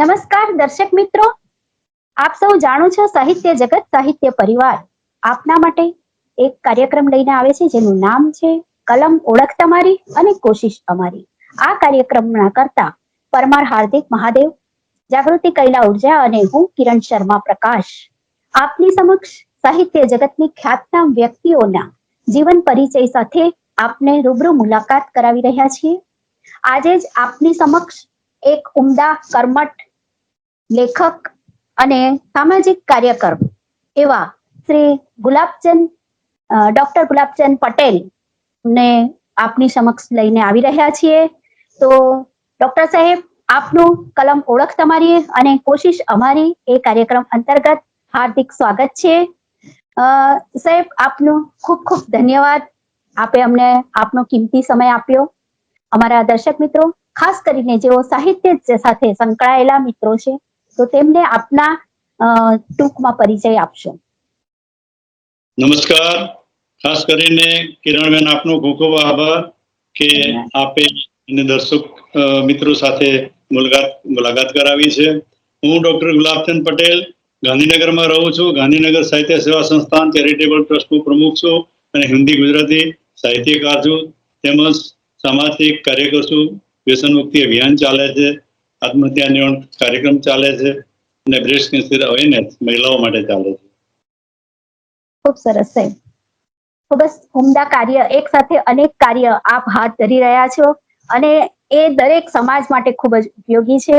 નમસ્કાર, દર્શક મિત્રો. આપ સૌ જાણો છો સાહિત્ય જગત, સાહિત્ય પરિવાર. આપના માટે એક કાર્યક્રમ લઈને આવે છે, જેનું નામ છે, કલમ ઓળખ તમારી અને કોશિશ અમારી. આ કાર્યક્રમના કરતા પરમાર હાર્દિક મહાદેવ, જાગૃતિ કૈલા ઊર્જા અને હું કિરણ શર્મા પ્રકાશ. આપની સમક્ષ સાહિત્ય જગતની ખ્યાતનામ વ્યક્તિઓના જીવન પરિચય સાથે આપને રૂબરૂ મુલાકાત કરાવી રહ્યા છીએ. આજે જ આપની સમક્ષ એક ઉમદા, કર્મઠ લેખક અને સામાજિક કાર્યકર એવા શ્રી ગુલાબચંદ ડોક્ટર ગુલાબચંદ પટેલ ને આપની સમક્ષ લઈને આવી રહ્યા છીએ. તો ડોક્ટર સાહેબ, આપનું કલમ ઓળખ તમારી અને કોશિશ અમારી એ કાર્યક્રમ અંતર્ગત હાર્દિક સ્વાગત છે. સાહેબ, આપનું ખૂબ ખૂબ ધન્યવાદ. આપે અમને આપનો કિંમતી સમય આપ્યો. અમારા દર્શક મિત્રો, ખાસ કરીને જેઓ સાહિત્ય સાથે સંકળાયેલા મિત્રો છે તો તેમને આપના ટૂંકમાં પરિચય આપશો. નમસ્કાર. ખાસ કરીને કિરણબેન આપનો ખૂબ ખૂબ આભાર કે આપે અને દર્શક મિત્રો સાથે મુલાકાત મુલાકાત કરાવી છે. હું ડોક્ટર ગુલાબચંદ પટેલ ગાંધીનગરમાં રહું છું. ગાંધીનગર સાહિત્ય સેવા સંસ્થાન ચેરિટેબલ ટ્રસ્ટનું પ્રમુખ છું અને હિન્દી ગુજરાતી સાહિત્યકાર છું. તેમજ સામાજિક કાર્યકર છું. વ્યસન મુક્તિ અભિયાન ચાલે છે. આત્મહત્યા નિવારણ કાર્યક્રમ ચાલે છે અને બ્રેસ્ટ કેન્સર અવેરનેસ મહિલાઓ માટે ચાલે છે. ખૂબ સરસ સાહેબ. ખૂબ જ ઉમદા કાર્ય એક સાથે અનેક કાર્ય આપ હાથ ધરી રહ્યા છો અને એ દરેક સમાજ માટે ખૂબ જ ઉપયોગી છે.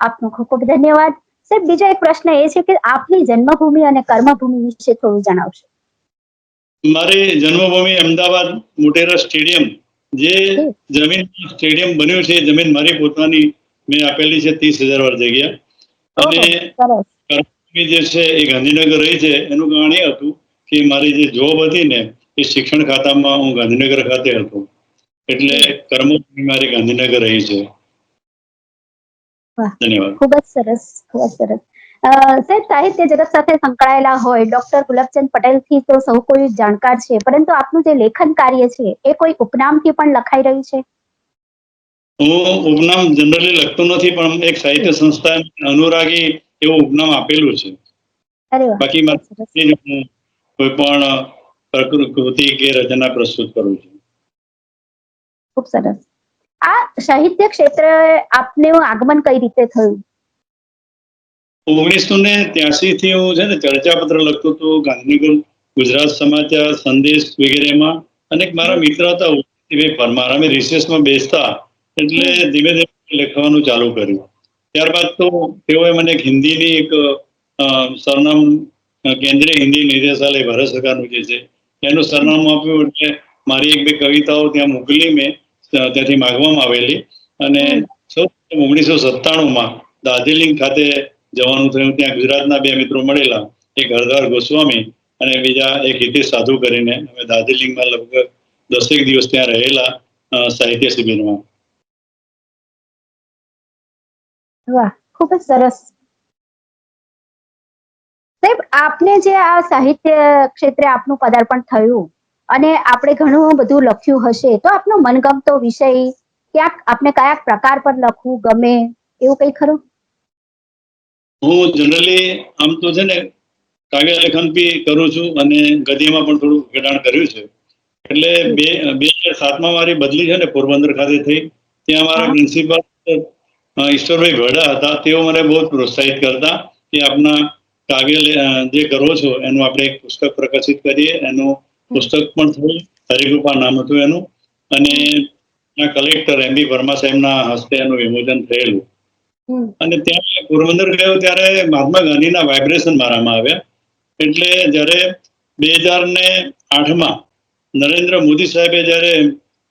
આપનો ખૂબ ખૂબ ધન્યવાદ. સાહેબ બીજો એક પ્રશ્ન એ છે કે આપની જન્મભૂમિ અને કર્મભૂમિ વિશે થોડું જણાવશો. મારી જન્મભૂમિ અમદાવાદ મોટેરા સ્ટેડિયમ જે જમીન સ્ટેડિયમ બન્યું છે. જમીન મારી પોતાની મેં આપેલી છે ત્રીસ હજાર વાર જગ્યા. અને જે છે એ ગાંધીનગર રહી છે. એનું કારણ એ હતું કે મારી જે જોબ હતી ને એ શિક્ષણ ખાતામાં હું ગાંધીનગર ખાતે હતો. એટલે કર્મભૂમિ મારી ગાંધીનગર રહી છે. ધન્યવાદ. ખૂબ જ સરસ ખૂબ જ સરસ. સાહેબ સાહિત્ય જગત સાથે સંકળાયેલા હોય ડોક્ટર ગુલાબચંદ પટેલથી તો સૌ કોઈ જાણકાર છે પરંતુ આપનું જે લેખન કાર્ય છે એ કોઈ ઉપનામથી પણ લખાઈ રહ્યું છે? હું ઉપનામ જનરલી લખતો નથી પણ એક સાહિત્ય સંસ્થા અનુરાગી એવું ઉપનામ આપેલું છે. બાકી મારે હું કોઈ પણ પ્રકૃતિ કે રચના પ્રસ્તુત કરું છું. ખૂબ સરસ. આ સાહિત્ય ક્ષેત્રે આપને આગમન કઈ રીતે થયું? ઓગણીસો ને ત્યાસી થી હું છે ને ચર્ચા પત્ર લખતો હતો ગાંધીનગર ગુજરાત સમાચાર સંદેશ વગેરેમાં. અને મારા મિત્ર હતા પરમાર. અમે રિસેસમાં બેસતા. એટલે ધીમે ધીમે લખવાનું ચાલુ કર્યું. ત્યારબાદ તો તેઓએ મને એક હિન્દીની એક સરનામ કેન્દ્રીય હિન્દી નિર્દેશાલય ભારત સરકારનું જે છે, એનું સરનામું આપ્યું એટલે મારી એક બે કવિતાઓ ત્યાં મોકલી મેં ત્યાંથી માગવામાં આવેલી. અને ઓગણીસો સત્તાણુંમાં દાર્જિલિંગ ખાતે જવાનું થયું, ત્યાં ગુજરાતના બે મિત્રો મળેલા, એક હરદાર ગોસ્વામી અને બીજા એક હિતેશ સાધુ કરીને અમે દાર્જિલિંગમાં લગભગ દસેક દિવસ ત્યાં રહેલા સાહિત્ય શિબિરમાં. વાહ ખૂબ જ સરસ. સાહેબ આપને જે આ સાહિત્ય ક્ષેત્રે આપનું પદાર્પણ થયું અને આપણે ઘણું બધું લખ્યું હશે તો આપનો મનગમતો વિષય ક્યાંક આપને કયા પ્રકાર પર લખવું ગમે એવું કઈ ખરું? હું જનરલી આમ તો છે ને કાવ્ય લેખન બી કરું છું અને ગદ્યમાં પણ થોડું ખેડાણ કર્યું છે. એટલે બે બે હજાર સાતમાં મારી બદલી છે ને પોરબંદર ખાતે થઈ ત્યાં મારા પ્રિન્સિપાલ ઈશ્વરભાઈ ભડા હતા. તેઓ મને બહુ પ્રોત્સાહિત કરતા કે આપના કાવ્ય જે કરો છો એનું આપણે એક પુસ્તક પ્રકાશિત કરીએ. એનું પુસ્તક પણ થયું હરિકૃપા નામ હતું એનું. અને કલેક્ટર એમ. બી. વર્મા સાહેબના હસ્તે એનું વિમોચન થયેલું. અને ત્યાં પોરબંદર ગયો ત્યારે મહાત્મા ગાંધીના વાઇબ્રેશન મારામાં આવ્યા. એટલે જ્યારે બે હજાર ને આઠમાં નરેન્દ્ર મોદી સાહેબે જ્યારે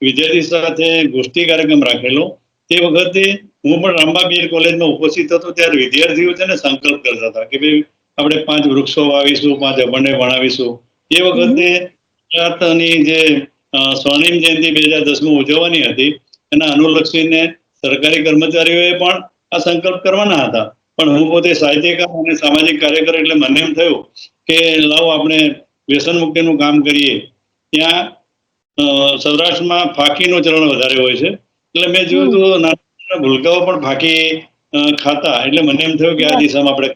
વિદ્યાર્થી સાથે ગોષ્ઠી કાર્યક્રમ રાખેલો તે વખતે હું પણ રામબાબીર કોલેજમાં ઉપસ્થિત હતો ત્યારે વિદ્યાર્થીઓ છે ને સંકલ્પ કરતા હતા કે ભાઈ આપણે પાંચ વૃક્ષો વાવીશું પાંચ અભણને ભણાવીશું એ વખતે ગુજરાતની જે સ્વર્ણિમ જયંતિ બે હજાર દસમાં ઉજવવાની હતી એના અનુલક્ષીને સરકારી કર્મચારીઓએ પણ આ સંકલ્પ કરવાના હતા. પણ હું પોતે સાહિત્યકાર અને સામાજિક કાર્યકર એટલે મને એમ થયું કે લાવો આપણે વ્યસન મુક્તિનું કામ કરીએ. ત્યાં સૌરાષ્ટ્રમાં ફાકીનું ચલણ વધારે હોય છે. એટલે મેં જોયું તો નાના નાના ભૂલકાઓ પણ ફાકી ખાતા. એટલે મને એમ થયું કે આ દિશામાં આપણે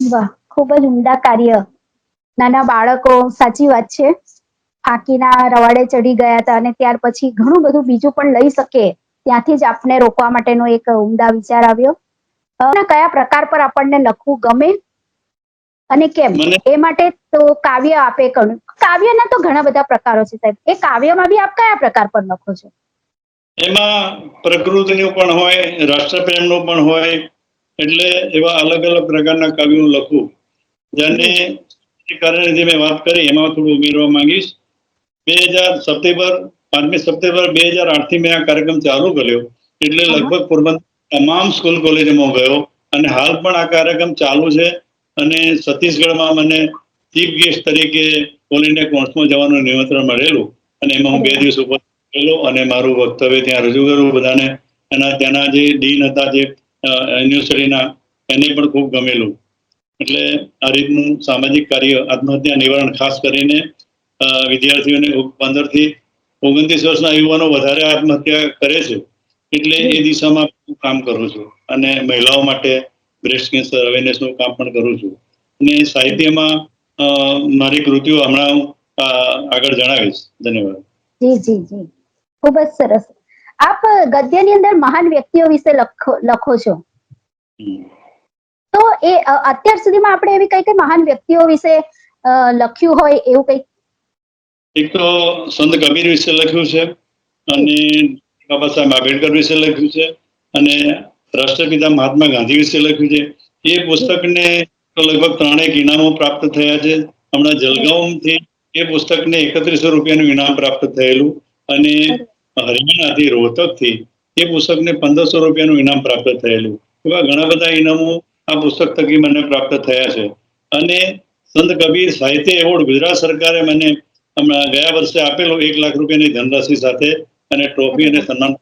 વાહ ખૂબ જ ઉમદા કાર્ય. નાના બાળકો સાચી વાત છે. ફાંકીના રવાડે ચડી ગયા હતા અને ત્યાર પછી ઘણું બધું બીજું પણ લઈ શકે. ત્યાંથી જ આપને રોકવા માટેનો એક ઉમદા વિચાર આવ્યો. કયા પ્રકાર પર આપણને લખવું ગમે અને કેમ? એ માટે તો કાવ્ય આપે કાવ્યના તો ઘણા બધા પ્રકારો છે સાહેબ. એ કાવ્યમાં બી આપ કયા પ્રકાર પર લખો છો? એમાં પ્રકૃતિનું પણ હોય રાષ્ટ્રપ્રેમનું પણ હોય એટલે એવા અલગ અલગ પ્રકારના કાવ્યો લખું. જેને કારણે જે મેં વાત કરી એમાં થોડું ઉમેરવા માંગીશ. બે હજાર સપ્ટેમ્બર પાંચમી સપ્ટેમ્બર બે હજાર આઠથી મેં આ કાર્યક્રમ ચાલુ કર્યો. એટલે લગભગ પોરબંદર તમામ સ્કૂલ કોલેજોમાં ગયો. અને હાલ પણ આ કાર્યક્રમ ચાલુ છે. અને છત્તીસગઢમાં મને ચીફ ગેસ્ટ તરીકે ઓલ ઇન્ડિયા કોન્સમાં જવાનું નિમંત્રણ મળેલું અને એમાં હું બે દિવસ ઉપર ગયેલો અને મારું વક્તવ્ય ત્યાં રજૂ કર્યું બધાને. એના ત્યાંના જે ડીન હતા જે યુનિવર્સિટીના એને પણ ખૂબ ગમેલું. એટલે આ રીતનું સામાજિક કાર્ય આત્મહત્યા નિવારણ ખાસ કરીને વિદ્યાર્થીઓને પંદરથી ઓગણત્રીસ વર્ષના યુવાનો વધારે આત્મહત્યા કરે છે. એટલે એ દિશામાં હું કામ કરું છું. અને મહિલાઓ માટે બ્રેસ્ટ કેન્સર અવેરનેસનું કામ પણ કરું છું. અને સાહિત્યમાં મારી કૃતિઓ હમણાં આગળ જણાવીશ. ધન્યવાદ. જી જી જી. ખૂબ જ સરસ. આપ ગદ્યની અંદર મહાન વ્યક્તિઓ વિશે લખો લખો છો. તો એ અત્યાર સુધીમાં આપણે એવી કઈ કઈ મહાન વ્યક્તિઓ વિશે લખ્યું હોય એવું કઈ? એક તો સંત કબીર વિશે લખ્યું છે અને બાબા સાહેબ આંબેડકર વિશે લખ્યું છે અને રાષ્ટ્રપિતા મહાત્મા ગાંધી વિશે લખ્યું છે. એ પુસ્તકને તો લગભગ ત્રણેક ઇનામો પ્રાપ્ત થયા છે. હમણાં જલગાંવથી એ પુસ્તકને એકત્રીસો રૂપિયાનું ઇનામ પ્રાપ્ત થયેલું અને હરિયાણાથી રોહતકથી એ પુસ્તકને પંદરસો રૂપિયાનું ઇનામ પ્રાપ્ત થયેલું. એવા ઘણા બધા ઇનામો આ પુસ્તક થકી મને પ્રાપ્ત થયા છે. અને સંત કબીર સાહિત્ય એવોર્ડ ગુજરાત સરકારે મને હમણાં ગયા વર્ષે આપેલો એક લાખ રૂપિયાની ધનરાશિ સાથે અને ટ્રોફી અને સન્માન.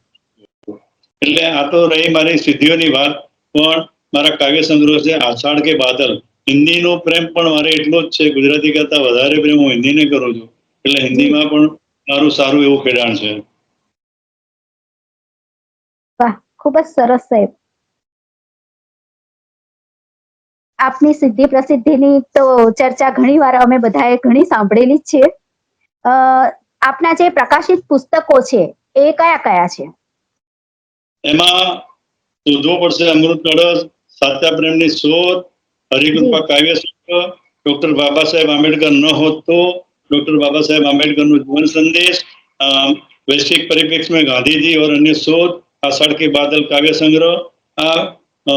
એટલે આ તો રહી મારી સિદ્ધિઓની વાત, પણ મારા કાવ્ય સંગ્રહ છે આષાઢ કે બાદલ. હિન્દીનો પ્રેમ પણ મારે એટલો જ છે ગુજરાતી કરતા વધારે પ્રેમ હું હિન્દીને કરું છું. એટલે હિન્દીમાં પણ મારું સારું એવું ખેડાણ છે. વાહ ખૂબ જ સરસ સાહેબ આપની સિદ્ધિ પ્રસિદ્ધિની તો ચર્ચા ઘણી વાર અમે બધાએ ઘણી સાંભળેલી જ છે. અ, આપના જે પ્રકાશિત પુસ્તકો છે એ કયા કયા છે? એમાં શોધવો પડશે અમૃત કળશ સાચા પ્રેમની શોધ હરિકૃપા કાવ્ય સંગ્રહ ડોક્ટર બાબા સાહેબ આંબેડકર ન હોત તો ડોક્ટર બાબા સાહેબ આંબેડકરનો જીવન સંદેશ અ, वैश्विक परिप्रेक्ष्य में गांधी जी और अन्य शोध आषाढ़ के बादल काव्य संग्रह આ અ,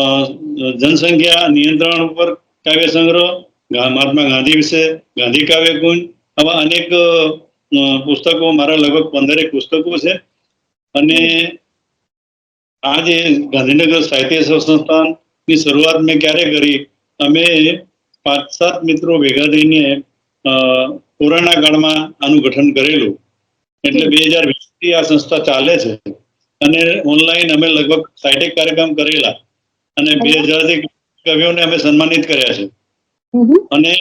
જનસંખ્યા નિયંત્રણ ઉપર કાવ્ય સંગ્રહ ગા- મહાત્મા ગાંધી વિશે ગાંધી કાવ્ય કુંજ આવા અનેક અ, પુસ્તકો મારા લગભગ પંદરેક પુસ્તકો છે અને આ જે ગાંધીનગર સાહિત્ય સંસ્થાનની શરૂઆત મેં ક્યારે કરી? અમે પાંચ સાત મિત્રો ભેગા થઈને કોરોના કાળમાં આનું ગઠન કરેલું. એટલે બે હજાર વીસથી આ સંસ્થા ચાલે છે. અને ઓનલાઈન અમે લગભગ સાઠેક કાર્યક્રમ કરેલા. અને બે હજારથી કવિઓને અમે સન્માનિત કર્યા છે. અને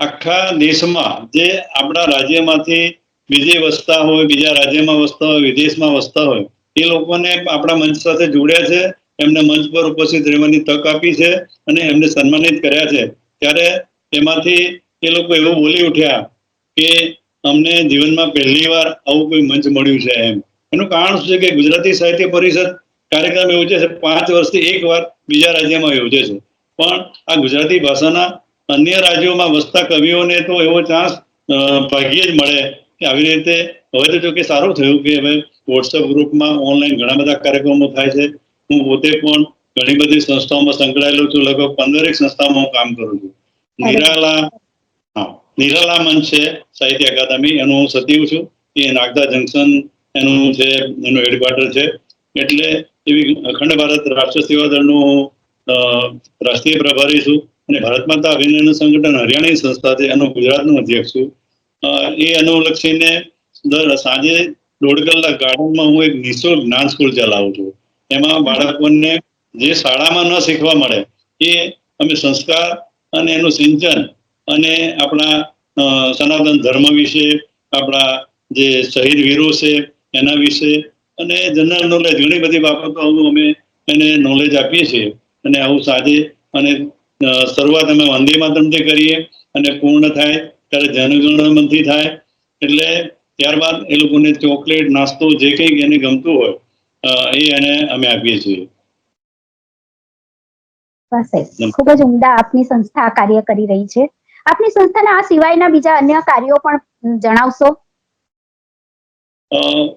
આખા દેશમાં જે આપણા રાજ્યમાંથી બીજે વસતા હોય બીજા રાજ્યમાં વસતા હોય વિદેશમાં વસતા હોય એ લોકોને આપણા મંચ સાથે જોડ્યા છે. એમને મંચ પર ઉપસ્થિત રહેવાની તક આપી છે અને એમને સન્માનિત કર્યા છે. ત્યારે એમાંથી એ લોકો એવું બોલી ઉઠ્યા કે અમને જીવનમાં પહેલી વાર આવું કોઈ મંચ મળ્યું છે એમ. એનું કારણ શું છે કે ગુજરાતી સાહિત્ય પરિષદ કાર્યક્રમ યોજે છે પાંચ વર્ષથી એક વાર બીજા રાજ્યમાં યોજે છે. પણ આ ગુજરાતી ભાષાના અન્ય રાજ્યોમાં વસતા કવિઓને તો એવો ચાન્સ ભાગ્યે જ મળે કે આવી રીતે હવે તો જો કે સારું થયું કે હવે વોટ્સઅપ ગ્રુપમાં ઓનલાઈન ઘણા બધા કાર્યક્રમો થાય છે. હું પોતે પણ ઘણી બધી સંસ્થાઓમાં સંકળાયેલો છું. લગભગ પંદરેક સંસ્થામાં હું કામ કરું છું. નિરાલા હા નિરાલા મંચ છે સાહિત્ય અકાદમી. એનું હું સચિવ છું. એ નાગદા જંકશન એનું છે એનું હેડક્વાર્ટર છે. એટલે એવી અખંડ ભારત રાષ્ટ્ર સેવા દળનું રાષ્ટ્રીય પ્રભારી છું. અને ભારત માતા અભિનંદન સંગઠન હરિયાણાની સંસ્થા છે. એનો ગુજરાતનો અધ્યક્ષ છું. એ અનુલક્ષીને દર સાંજે દોઢ કલાક ગાર્ડનમાં હું એક નિઃશુલ્ક જ્ઞાન સ્કૂલ ચલાવું છું. એમાં બાળકોને જે શાળામાં ન શીખવા મળે, એ અમે સંસ્કાર અને એનું સિંચન અને આપણા સનાતન ધર્મ વિશે, આપણા જે શહીદ વીરો છે, એના વિશે અને જનરલ નોલેજ ઘણી બધી બાબતો આવું અમે એને નોલેજ આપીએ છીએ. અને આવું સાંજે અને શરૂઆત અમે વંદે માતરમથી કરીએ અને પૂર્ણ થાય ત્યારે જનગણમનથી થાય. એટલે ત્યારબાદ એ લોકોને ચોકલેટ, નાસ્તો જે કંઈ એને ગમતું હોય એ એને અમે આપીએ છીએ. ખૂબ જ ઉમદા આપની સંસ્થા આ કાર્ય કરી રહી છે. આપની સંસ્થાના આ સિવાયના બીજા અન્ય કાર્યો પણ જણાવશો?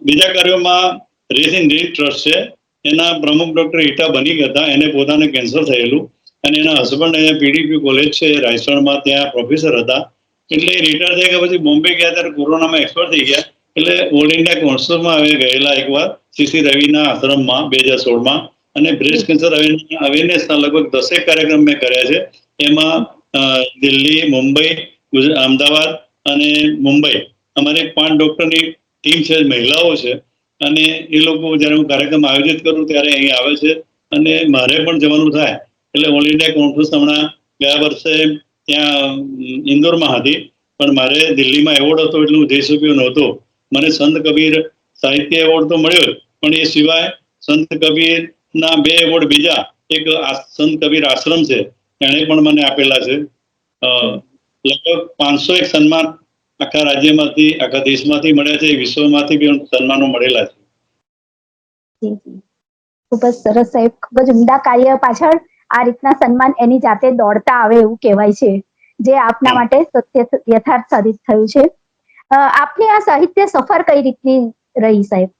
બીજા કાર્યોમાં રેસિન રીડ ટ્રસ્ટ છે. એના પ્રમુખ ડોક્ટર ઈટા બની હતા. એને પોતાને કેન્સર થયેલું. અને એના હસબન્ડ અહીંયા પીડીપી કોલેજ છે. રાયસણમાં ત્યાં પ્રોફેસર હતા. એટલે રિટાયર થઈ ગયા પછી બોમ્બે ગયા ત્યારે કોરોનામાં એક્સપર્ટ થઈ ગયા. એટલે ઓલ ઇન્ડિયા કોન્સર્ટમાં હવે ગયેલા એકવાર. સીસી રવિના આશ્રમમાં બે હજાર સોળમાં અને બ્રેસ્ટ કેન્સર અવેરનેસના લગભગ દસેક કાર્યક્રમ મેં કર્યા છે. એમાં દિલ્હી મુંબઈ ગુજરાત અમદાવાદ અને મુંબઈ. અમારે એક પાંચ ડોક્ટરની ટીમ છે મહિલાઓ છે. અને એ લોકો જ્યારે હું કાર્યક્રમ આયોજિત કરું ત્યારે અહીં આવે છે. અને મારે પણ જવાનું થાય. એટલે ઓલ ઇન્ડિયા કોન્ફરન્સ હમણાં ગયા વર્ષે ત્યાં ઇન્દોરમાં હતી. પણ મારે દિલ્હીમાં એવોર્ડ હતો એટલે હું જઈ શક્યો નહોતો. મને સંત કબીર સાહિત્ય એવોર્ડ તો મળ્યો જ. પણ એ સિવાય સંત કબીરના બે એવોર્ડ બીજા એક સંત કબીર આશ્રમ છે એણે પણ મને આપેલા છે. લગભગ પાંચસો એક સન્માન આખા રાજ્યમાંથી આખા દેશમાંથી મળ્યા છે વિશ્વમાંથી બી સન્માનો મળેલા છે. ખૂબ જ સરસ સાહેબ ખૂબ જ ઉમદા કાર્ય પાછળ આ રીતના સન્માન એની જાતે દોડતા આવે એવું કહેવાય છે જે આપના માટે સત્ય યથાર્થ સાબિત થયું છે. આપની આ સાહિત્ય સફર કઈ રીતની રહી સાહેબ?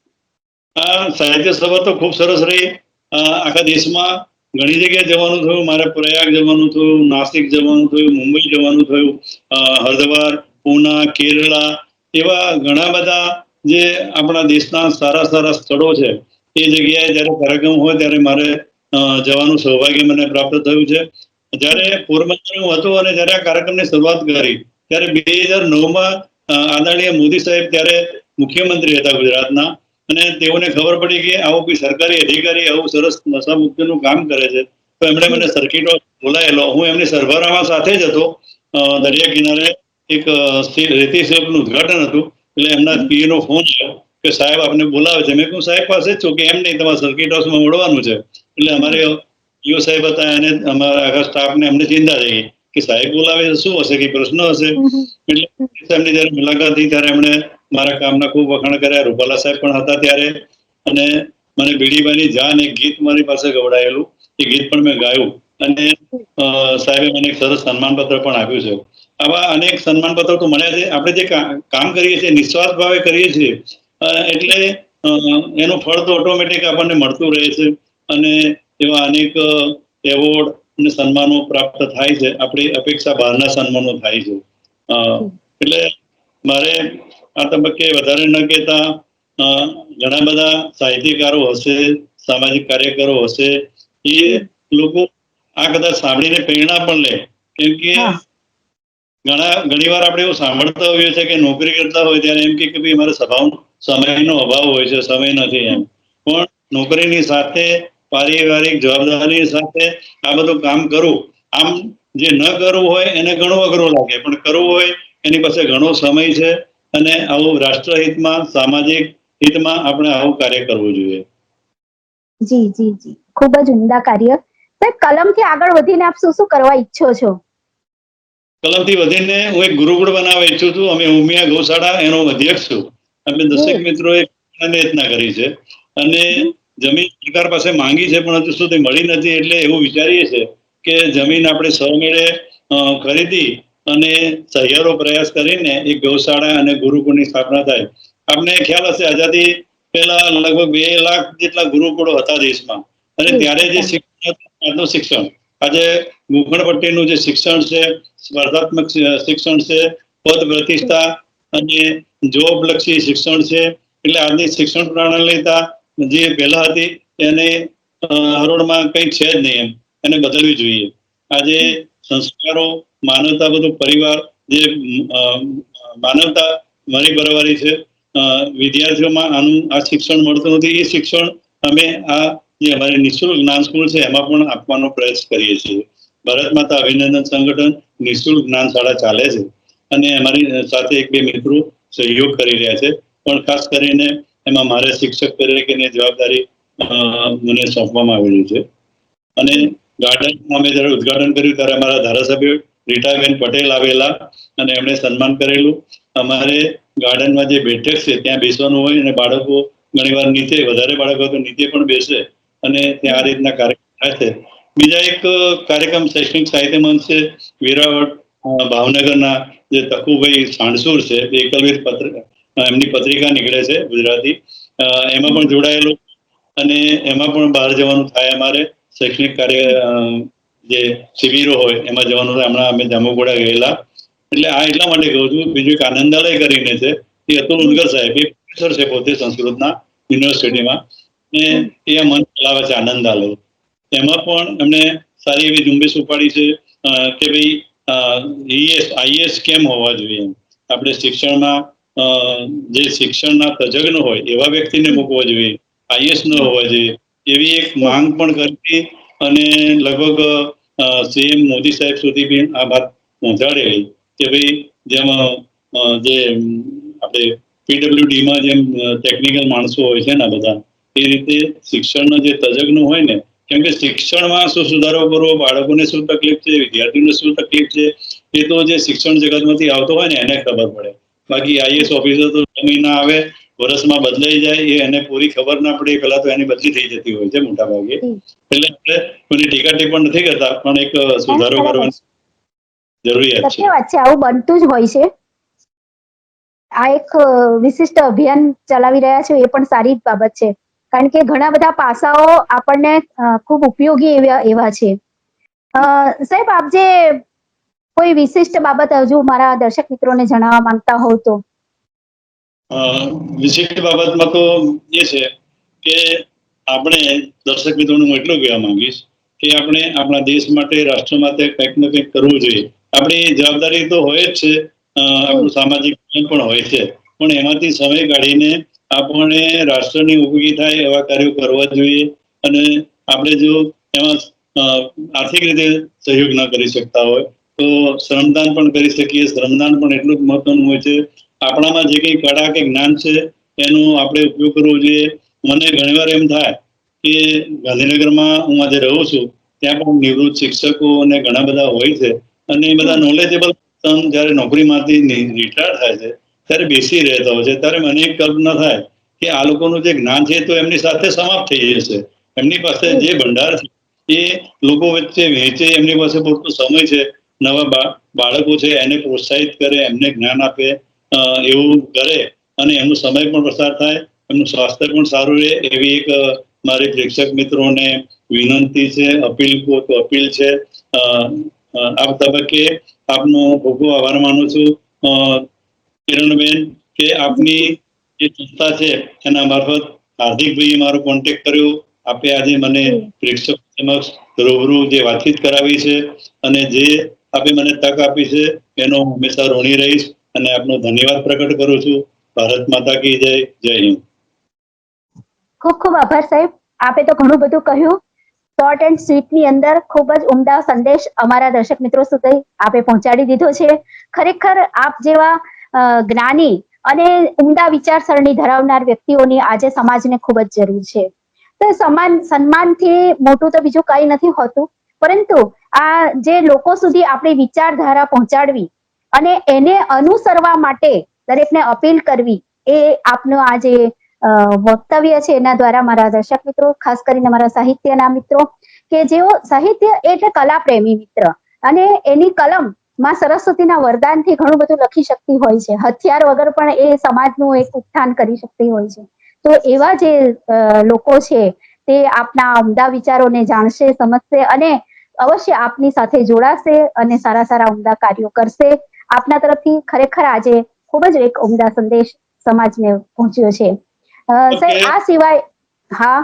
આ સાહિત્ય સભા તો ખૂબ સરસ રહી. આખા દેશમાં ઘણી જગ્યાએ જવાનું થયું. મારે પ્રયાગ જવાનું થયું, નાસિક જવાનું થયું, મુંબઈ જવાનું થયું હરિદ્વાર, પૂના, કેરળા એવા ઘણા બધા જે આપણા દેશના સારા સારા સ્થળો છે. એ જગ્યાએ જ્યારે કાર્યક્રમ હોય ત્યારે મારે જવાનું સૌભાગ્ય મને પ્રાપ્ત થયું છે. જ્યારે પોરબંદર હું હતો અને જ્યારે આ કાર્યક્રમની શરૂઆત કરી, ત્યારે બે હજાર નવમાં આદરણીય મોદી સાહેબ ત્યારે મુખ્યમંત્રી હતા ગુજરાતના. અને તેઓને ખબર પડી કે આવો કોઈ સરકારી અધિકારી આવું સરસ નશા મુક્તિનું કામ કરે છે. તો એમણે મને સર્કિટો બોલાયેલો હું એમની સરભરામાં સાથે જ હતો. દરિયા કિનારે એક રેતી સેબનું ઉદઘાટન હતું. એટલે એમના પીએ નો ફોન આવ્યો કે સાહેબ આપને બોલાવે છે. મેં કહું સાહેબ પાસે જ છું કે એમ નહીં તમારે સર્કિટ હાઉસમાં મળવાનું છે. એટલે અમારે ઈઓ સાહેબ હતા એને અમારા આખા સ્ટાફને અમને ચિંતા થઈ ગઈ કે સાહેબ બોલાવે છે શું હશે કે પ્રશ્ન હશે? એટલે એમની જયારે મુલાકાત થઈ ત્યારે એમણે મારા કામના ખૂબ વખાણ કર્યા. રૂપાલા સાહેબ પણ હતા ત્યારે. અને મને બીડીબાની જાન એક ગીત મારી પાસે ગવડાયેલું. એ ગીત પણ મેં ગાયું. અને સાહેબે મને એક સરસ સન્માનપત્ર પણ આપ્યું છે. આવા અનેક સન્માનપત્રો તો છે. આપણે જે કામ કરીએ છીએ, નિસ્વાર્થ ભાવે કરીએ છીએ એટલે એનું ફળ તો ઓટોમેટિક આપણને મળતું રહે છે. અને એવા અનેક એવોર્ડ અને સન્માનો પ્રાપ્ત થાય છે. આપણી અપેક્ષા બહારના સન્માનો થાય છે. એટલે મારે આ તબક્કે વધારે ન કહેતા ઘણા બધા સાહિત્યકારો હશે સામાજિક કાર્યકરો હશે એ લોકો આ કદાચ સાંભળીને પ્રેરણા પણ લે. કેમ કે ઘણા ઘણી વાર આપણે એવું સાંભળતા હોઈએ છીએ કે નોકરી કરતા હોય ત્યારે એમ કે ભાઈ અમારે સભાઓ સમયનો અભાવ હોય છે સમય નથી એમ. પણ નોકરીની સાથે પારિવારિક જવાબદારી સાથે આ બધું કામ કરવું આમ જે ન કરવું હોય એને ઘણું અઘરું લાગે. પણ કરવું હોય એની પાસે ઘણો સમય છે અને આવું રાષ્ટ્રહિતમાં સામાજિક હિતમાં આપણે આવું કાર્ય કરવું જોઈએ. જી જી જી. ખૂબ જ ઉમદા કાર્ય. સાહેબ કલમથી આગળ વધીને આપ શું શું કરવા ઈચ્છો છો? કલમથી વધીને હું એક ગુરુકુળ બનાવવા ઈચ્છું છું. અમે ઉમિયા ગૌશાળા એનો અધ્યક્ષ છું. અમે દસેક મિત્રો મિત્રોએ રચના કરી છે. અને જમીન સરકાર પાસે માંગી છે પણ હજુ સુધી મળી નથી. એટલે એવું વિચારીએ છે કે જમીન આપણે સૌ મેળે ખરીદી અને સહિયારો પ્રયાસ કરીને એક ગૌશાળા અને ગુરુકુળની સ્થાપના થાય. આપને ખ્યાલ હશે આઝાદી પહેલા લગભગ બે લાખ જેટલા ગુરુકુળો હતા દેશમાં. અને ત્યારે જે શિક્ષણ આજનું શિક્ષણ. આજે ઘૂંઘણપટ્ટીનું જે શિક્ષણ છે સ્પર્ધાત્મક શિક્ષણ છે પદ પ્રતિષ્ઠા અને જોબ લક્ષી શિક્ષણ છે એટલે આજની શિક્ષણ પ્રણાલીતા જે પહેલા હતી એને હરોળમાં કંઈ છે જ નહીં એમ. એને બદલવી જોઈએ. આજે સંસ્કારો, માનવતા બધું પરિવાર, જે માનવતા મારી બરાબરી છે. વિદ્યાર્થીઓમાં આનું આ શિક્ષણ મળતું નથી. એ શિક્ષણ અમે આ જે અમારી નિઃશુલ્ક જ્ઞાન સ્કૂલ છે, એમાં પણ આપવાનો પ્રયાસ કરીએ છીએ. ભારત માતા અભિનંદન સંગઠન નિઃશુલ્ક જ્ઞાન શાળા ચાલે છે. અને અમારી સાથે એક બે મિત્રો સહયોગ કરી રહ્યા છે. પણ ખાસ કરીને એમાં મારે શિક્ષક તરીકેની જવાબદારી મને સોંપવામાં આવેલી છે. અને ગાર્ડન અમે જ્યારે ઉદ્ઘાટન કર્યું ત્યારે અમારા ધારાસભ્ય રીટાબેન પટેલ આવેલા અને એમણે સન્માન કરેલું. અમારે ગાર્ડનમાં જે બેઠક છે, ત્યાં બેસવાનું હોય અને બાળકો ઘણીવાર નીચે, વધારે બાળકો તો નીચે પણ બેસે અને ત્યાં આ રીતના કાર્યક્રમ થાય છે. બીજા એક કાર્યક્રમ શૈક્ષણિક સાહિત્ય મંચ છે, વેરાવળ ભાવનગરના જે તકુભાઈ સાણસુર છે એકલવીર પત્ર એમની પત્રિકા નીકળે છે ગુજરાતી. એમાં પણ જોડાયેલું અને એમાં પણ બહાર જવાનું થાય અમારે. શૈક્ષણિક કાર્ય જે શિબિરો હોય, એમાં જવાનું હોય, હમણાં અમે જામુગોડા ગયેલા. એટલે આ એટલા માટે કહું છું, બીજું એક આનંદાલય કરીને છે, એ અતુલ ઉનગર સાહેબ, એ પ્રોફેસર છે પોતે સંસ્કૃતના યુનિવર્સિટીમાં, ને એ મન ચલાવે છે આનંદાલય. એમાં પણ એમણે સારી એવી ઝુંબેશ ઉપાડી છે કે ભાઈ ઈએસ આઈએસ કેમ હોવા જોઈએ એમ. આપણે શિક્ષણમાં જે શિક્ષણના તજજ્ઞ હોય, એવા વ્યક્તિને મૂકવો જોઈએ. આઈએસ ન હોવા જોઈએ. એવી એક માંગ પણ કરી અને લગભગ સીએમ મોદી સાહેબ સુધી બી આ વાત પહોંચાડેલી કે ભાઈ જેમ જે આપણે પીડબ્લ્યુડીમાં જેમ ટેકનિકલ માણસો હોય છે ને બધા, એ રીતે શિક્ષણનો જે તજજ્ઞો હોય ને, કેમ કે શિક્ષણમાં શું સુધારો કરવો, બાળકોને શું તકલીફ છે, વિદ્યાર્થીઓને શું તકલીફ છે, એ તો જે શિક્ષણ જગતમાંથી આવતો હોય ને, એને ખબર પડે. બાકી આઈએસ ઓફિસર તો જમીન આવે વર્ષમાં બદલાઈ જાય એ એને પૂરી ખબર ના પડે પેલા તો એની બદલી થઈ જતી હોય છે મોટા ભાગે એટલે આપણે કોઈની ટીકા ટીપણ નથી કરતા પણ એક સુધારો કરવાની જરૂરિયાત છે. વાત છે આવું બનતું જ હોય છે. આ એક વિશિષ્ટ અભિયાન ચલાવી રહ્યા છે એ પણ સારી બાબત છે. કારણ કે ઘણા બધા પાસાઓ આપણને ખૂબ ઉપયોગી એવા એવા છે. સાહેબ આપ જે કોઈ વિશિષ્ટ બાબત હજુ મારા દર્શક મિત્રોને જણાવવા માંગતા હોવ તો? વિશિષ્ટ બાબતમાં તો એ છે કે આપણે દર્શક મિત્રોને હું એટલું કહેવા માંગીશ કે આપણે આપણા દેશ માટે, રાષ્ટ્ર માટે કંઈક ને કંઈક કરવું જોઈએ. આપણી જવાબદારી તો હોય જ છે આપણું સામાજિક પણ હોય છે. પણ એમાંથી સમય કાઢીને આપણે રાષ્ટ્રની ઉપયોગી થાય એવા કાર્યો કરવા જોઈએ અને આપણે જો એમાં આર્થિક રીતે સહયોગ ન કરી શકતા હોય, તો શ્રમદાન પણ કરી શકીએ. શ્રમદાન પણ એટલું જ મહત્વનું હોય છે આપણામાં જે કંઈ કળા કે જ્ઞાન છે એનો આપણે ઉપયોગ કરવો જોઈએ. મને ઘણીવાર એમ થાય કે ગાંધીનગરમાં હું આજે રહું છું, ત્યાં પણ નિવૃત્ત શિક્ષકો અને ઘણા બધા હોય છે. અને એ બધા નોલેજેબલ જ્યારે નોકરીમાંથી રિટાયર થાય છે, ત્યારે બેસી રહેતા હોય છે. ત્યારે મને એક કલ્પના થાય કે આ લોકોનું જે જ્ઞાન છે તો એમની સાથે સમાપ્ત થઈ જશે. એમની પાસે જે ભંડાર છે, એ લોકો વચ્ચે વહેંચે, એમની પાસે પૂરતો સમય છે. નવા બાળકો છે, એને પ્રોત્સાહિત કરે, એમને જ્ઞાન આપે. એવું કરે અને એમનો સમય પણ પસાર થાય એમનું સ્વાસ્થ્ય પણ સારું રહે એવી એક મારી પ્રેક્ષક મિત્રોને વિનંતી છે અપીલ તો અપીલ છે આ તબક્કે આપનો ખૂબ ખૂબ આભાર માનું છું. કિરણબેન કે આપની જે સંસ્થા છે એના મારફત હાર્દિકભાઈએ મારો કોન્ટેક્ટ કર્યો. આપે આજે મને પ્રેક્ષક સમક્ષ રૂબરૂ જે વાતચીત કરાવી છે અને જે આપે મને તક આપી છે એનો હંમેશા ઋણી રહીશ. અને આપનો ધન્યવાદ પ્રગટ કરું છું. ભારત માતા કી જય જય હિન્દ. ખૂબ ખૂબ આભાર સાહેબ. આપે તો ઘણું બધું કહ્યું. શોર્ટ એન્ડ સ્વીટની અંદર ખૂબ જ ઉમદા સંદેશ અમારા દર્શક મિત્રો સુધી આપે પહોંચાડી દીધો છે. ખરેખર આપ જેવા જ્ઞાની અને ઉમદા વિચારસરણી ધરાવનાર વ્યક્તિઓની આજે સમાજને ખૂબ જ જરૂર છે. તો સમાન, સન્માનથી મોટું તો બીજું કંઈ નથી હોતું. પરંતુ આ જે લોકો સુધી આપણી વિચારધારા પહોંચાડવી અને એને અનુસરવા માટે દરેકને અપીલ કરવી એ આપનો આ જે વક્તવ્ય છે એના દ્વારા મારા દર્શક મિત્રો, ખાસ કરીને મારા સાહિત્યના મિત્રો, કે જેઓ સાહિત્ય એટલે કલા પ્રેમી મિત્ર. અને એની કલમમાં સરસ્વતીના વરદાનથી ઘણું બધું લખી શકતી હોય છે. હથિયાર વગર પણ એ સમાજનું એક ઉત્થાન કરી શકતી હોય છે. તો એવા જે લોકો છે તે આપના ઉમદા વિચારોને જાણશે, સમજશે અને અવશ્ય આપની સાથે જોડાશે અને સારા સારા ઉમદા કાર્યો કરશે. આપના તરફથી ખરેખર આજે ખૂબ જ એક ઉમદા સંદેશ સમાજને પહોંચ્યો છે. સાહેબ આ સિવાય હા?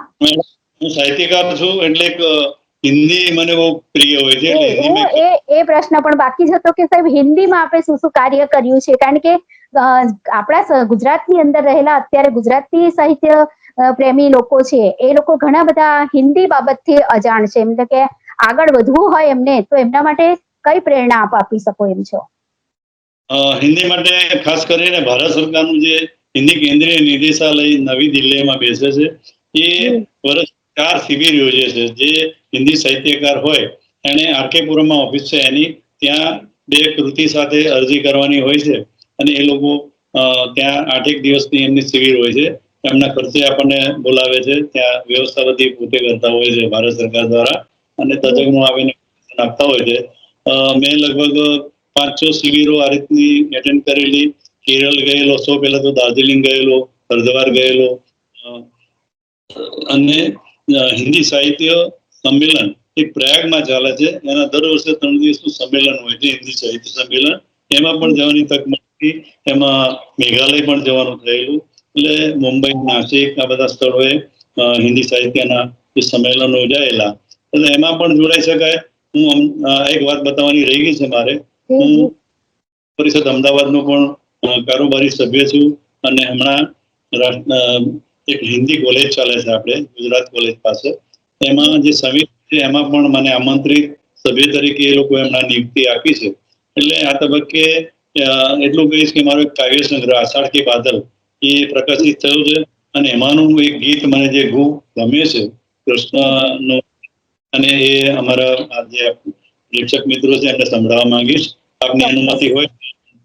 હું સાહિત્યકાર છું એટલે હિન્દી મને બહુ પ્રિય હોય છે એ એ પ્રશ્ન પણ બાકી જ હતો કે સાહેબ હિન્દીમાં આપણે શું શું કાર્ય કર્યું છે? કારણ કે આપણા ગુજરાતની અંદર રહેલા અત્યારે ગુજરાતી સાહિત્ય પ્રેમી લોકો છે એ લોકો ઘણા બધા હિન્દી બાબતથી અજાણ છે. એટલે કે આગળ વધવું હોય એમને તો એમના માટે કઈ પ્રેરણા આપ આપી શકો એમ છો? હિન્દી માટે ખાસ કરીને ભારત સરકારનું જે હિન્દી કેન્દ્રીય નિદેશાલય નવી દિલ્હીમાં બેસે છે એ વર્ષ ચાર શિબિર યોજે છે જે હિન્દી સાહિત્યકાર હોય એને આરકેપુરમમાં ઓફિસ છે એની ત્યાં બે કૃતિ સાથે અરજી કરવાની હોય છે અને એ લોકો ત્યાં આઠેક દિવસની એમની શિબિર હોય છે એમના ખર્ચે આપણને બોલાવે છે ત્યાં વ્યવસ્થા બધી પોતે કરતા હોય છે ભારત સરકાર દ્વારા અને તજજ્ઞો આવીને આપતા હોય છે. મેં લગભગ પાંચ છ શિબિરો આ રીતની એટેન્ડ કરેલી. કેરળ ગયેલો, સૌ પહેલા તો દાર્જિલિંગ ગયેલો, હરદ્વાર ગયેલો. અને હિન્દી સાહિત્ય સંમેલન એ પ્રયાગમાં ચાલે છે. એના દર વર્ષે ત્રણ દિવસનું સંમેલન હોય છે, હિન્દી સાહિત્ય સંમેલન. એમાં પણ જવાની તક મળી એમાં મેઘાલય પણ જવાનું થયેલું. એટલે મુંબઈ, નાસિક, આ બધા સ્થળોએ હિન્દી સાહિત્યના સંમેલનો યોજાયેલા. એટલે એમાં પણ જોડાઈ શકાય. હું એક વાત બતાવવાની રહી ગઈ છે મારે. હું પરિષદ પરિષદ અમદાવાદનો પણ કારોબારી સભ્ય છું અને હમણાં એક હિન્દી કોલેજ ચાલે છે આપણે, ગુજરાત કોલેજ પાસે. એમાં જે સમિત છે, એમાં પણ મને આમંત્રિત સભ્ય તરીકે એ લોકો એમના નિયુક્તિ આપી છે. એટલે આ તબક્કે એટલું કહીશ કે મારો એક કાવ્ય સંગ્રહ, આષાઢ કે બાદલ, એ પ્રકાશિત થયું છે. અને એમાંનું એક ગીત મને જે ગુ, ગમે છે, કૃષ્ણનું, અને એ અમારા જે પ્રેક્ષક મિત્રો છે, એમને સંભળાવવા માંગીશ. આપની અનુમતિ હોય.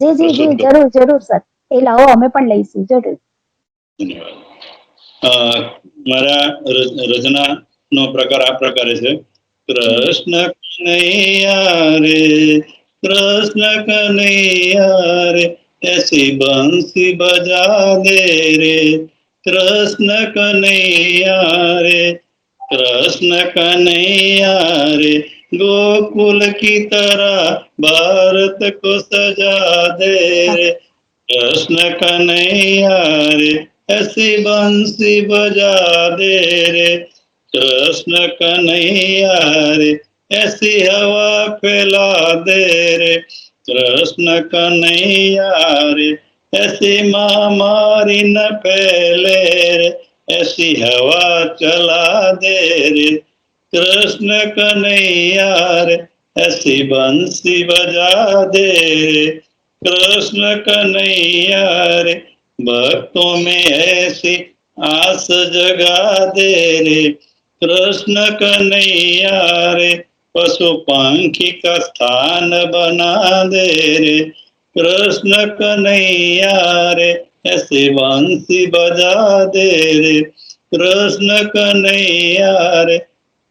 જી જી જી જરૂર જરૂર સર. એ લાવો અમે પણ લઈશું જરૂર. મારા રચના નો પ્રકાર આ પ્રકારે છે. કૃષ્ણ કનૈયા રે કૃષ્ણ કનૈયા રે એસી બંસી બજા દે રે. કૃષ્ણ કનૈયા રે કૃષ્ણ કનૈયા રે गोकुल की तरह भारत को सजा दे रे कृष्ण कन्हैया रे ऐसी बंसी बजा दे रे कृष्ण कन्हैया रे ऐसी हवा फैला दे रे कृष्ण कन्हैया रे ऐसी महामारी न फैले रे ऐसी हवा चला दे रे कृष्ण कन्हैया रे ऐसी बंसी बजा दे। कृष्ण कन्हैया रे भक्तों में ऐसी आस जगा दे रे। कृष्ण कन्हैया रे पशु पंखी का स्थान बना दे रे। कृष्ण कन्हैया रे ऐसे बंसी बजा दे रे। कृष्ण कन्हैया रे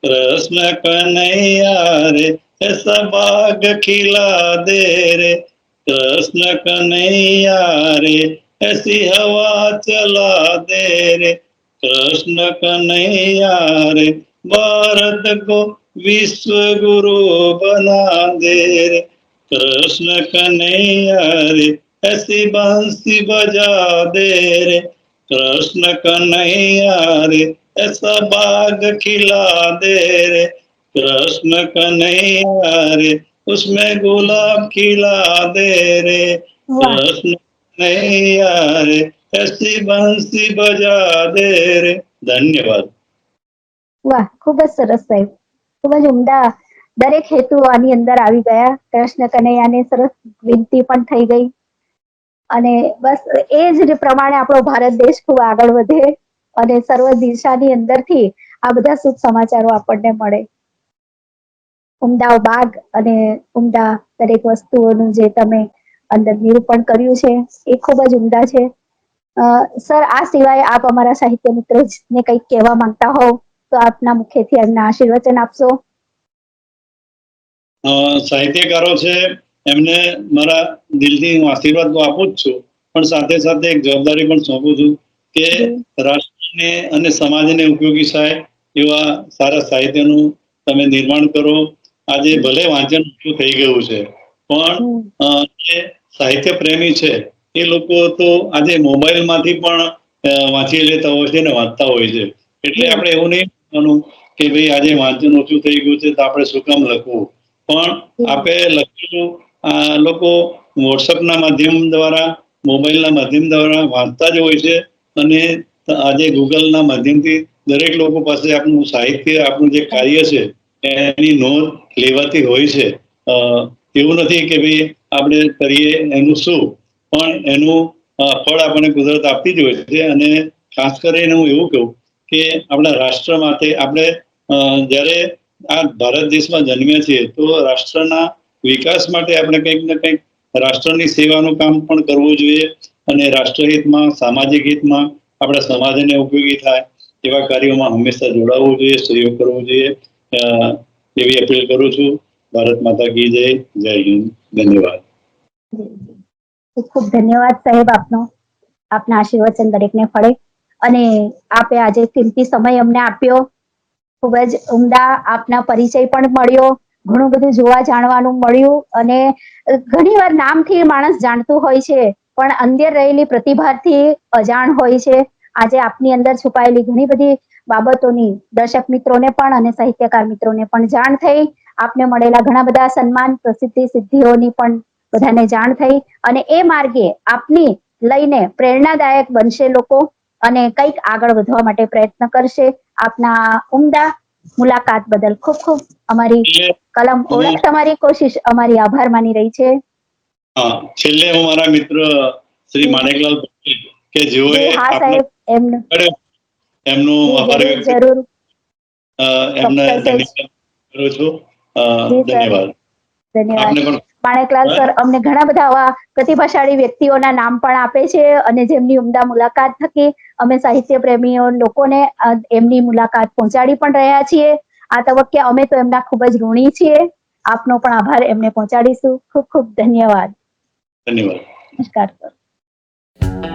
कृष्ण कन्हैया रे ऐसा बाग खिला दे रे। कृष्ण कन्हैया रे, ऐसी हवा चला दे रे। कृष्ण कन्हैया रे, भारत को विश्व गुरु बना दे रे। कृष्ण कन्हैया रे, ऐसी बांसी बजा दे रे। कृष्ण कन्हैया रे ऐसा बाग खिला दे रे कृष्ण कन्हैया रे उसमें गुलाब खिला दे रे વાહ कृष्ण कन्हैया रे ऐसी बंसी बजा दे रे ધન્યવાદ વાહ ખૂબ જ સરસ સાહેબ ખૂબ જ ઉમદા દરેક હેતુ આની અંદર આવી ગયા કૃષ્ણ કનૈયાને સરસ વિનંતી પણ થઈ ગઈ અને બસ એ જ પ્રમાણે આપણો ભારત દેશ ખૂબ આગળ વધે અને સર્વ દિશાની અંદરથી આ બધા શુભ સમાચારો આપણને મળે. ઉમદા બાગ અને ઉમદા દરેક વસ્તુઓનું જે તમે અંદર નિરૂપણ કર્યું છે એ ખૂબ જ ઉમદા છે. સર આ સિવાય આપ અમારા સાહિત્ય મિત્રોને કંઈક કહેવા માંગતા હોવ તો આપના મુખેથી એમના આશીર્વચન આપશો? સાહિત્યકારો છે એમને મારા દિલથી હું આશીર્વાદ તો આપું જ છું પણ સાથે સાથે એક જવાબદારી પણ સોંપું છું કે જી. રાષ્ટ્રને અને સમાજને ઉપયોગી થાય એવા સારા સાહિત્યનું તમે નિર્માણ કરો આજે ભલે વાંચન ઓછું થઈ ગયું છે, પણ સાહિત્ય પ્રેમી છે, એ લોકો તો આજે મોબાઈલમાંથી પણ વાંચી લેતા હોય છે ને વાંચતા હોય છે એટલે આપણે એવું નહીં માનવાનું કે ભાઈ આજે વાંચન ઓછું થઈ ગયું છે તો આપણે શું કામ લખવું પણ. આપણે આ લોકો વોટ્સઅપના માધ્યમ દ્વારા, મોબાઈલના માધ્યમ દ્વારા વાંચતા જ હોય છે અને આજે ગૂગલના માધ્યમથી દરેક લોકો પાસે આપણું સાહિત્ય, આપણું જે કાર્ય છે, એની નોંધ લેવાતી હોય છે. એવું નથી કે ભાઈ આપણે કરીએ એનું શું, પણ એનું ફળ આપણને કુદરત આપતી જ હોય છે. અને ખાસ કરીને હું એવું કહું કે આપણા રાષ્ટ્ર માટે આપણે જ્યારે આ ભારત દેશમાં જન્મ્યા છીએ, તો રાષ્ટ્રના વિકાસ માટે આપણે કંઈક ને કંઈક રાષ્ટ્રની સેવાનું કામ પણ કરવું જોઈએ. અને રાષ્ટ્રહિતમાં, સામાજિક હિતમાં આપણા સમાજને ઉપયોગી થાય, એવા કાર્યોમાં હંમેશા જોડાવવું જોઈએ, સહયોગ કરવો જોઈએ. એવી અપીલ કરું છું. ભારત માતા કી જય જય હિન્દ. ધન્યવાદ. ખૂબ ધન્યવાદ સાહેબ આપનો. આપના આશીર્વચન દરેકને ફળે. અને આપે આજે કિંમતી સમય અમને આપ્યો. ખૂબ જ ઉમદા આપના પરિચય પણ મળ્યો. ઘણું બધું જોવા જાણવાનું મળ્યું. અને ઘણી વાર નામથી માણસ જાણતું હોય છે. પણ અંદર રહેલી પ્રતિભાથી અજાણ હોય છે. આજે આપની અંદર છુપાયેલી ઘણી બધી બાબતોની દર્શક મિત્રોને પણ અને સાહિત્યકાર મિત્રોને પણ જાણ થઈ. આપને મળેલા ઘણા બધા સન્માન પ્રસિદ્ધિ સિદ્ધિઓની પણ બધાને જાણ થઈ. અને એ માર્ગે આપની લઈને પ્રેરણાદાયક બનશે લોકો અને કંઈક આગળ વધવા માટે પ્રયત્ન કરશે. આપના ઉમદા મુલાકાત બદલ ખૂબ ખૂબ અમારી કલમ ઓળખ તમારી કોશિશ અમારી આભાર માની રહી છે. છેલ્લે હું મારા મિત્ર શ્રી માણેકલાલ પટેલ કે જેઓએ એમનું. આભાર વ્યક્ત એમને કરું છું. ધન્યવાદ. માણેકલાલ સર અમને ઘણા બધા આવા પ્રતિભાશાળી વ્યક્તિઓના નામ પણ આપે છે અને જેમની ઉમદા મુલાકાત થકી અમે સાહિત્ય પ્રેમીઓ લોકોને એમની મુલાકાત પહોંચાડી પણ રહ્યા છીએ. આ તબક્કે અમે તો એમના ખૂબ જ ઋણી છીએ. આપનો પણ આભાર એમને પહોંચાડીશું. ખૂબ ખૂબ ધન્યવાદ. ધન્યવાદ. નમસ્કાર સર.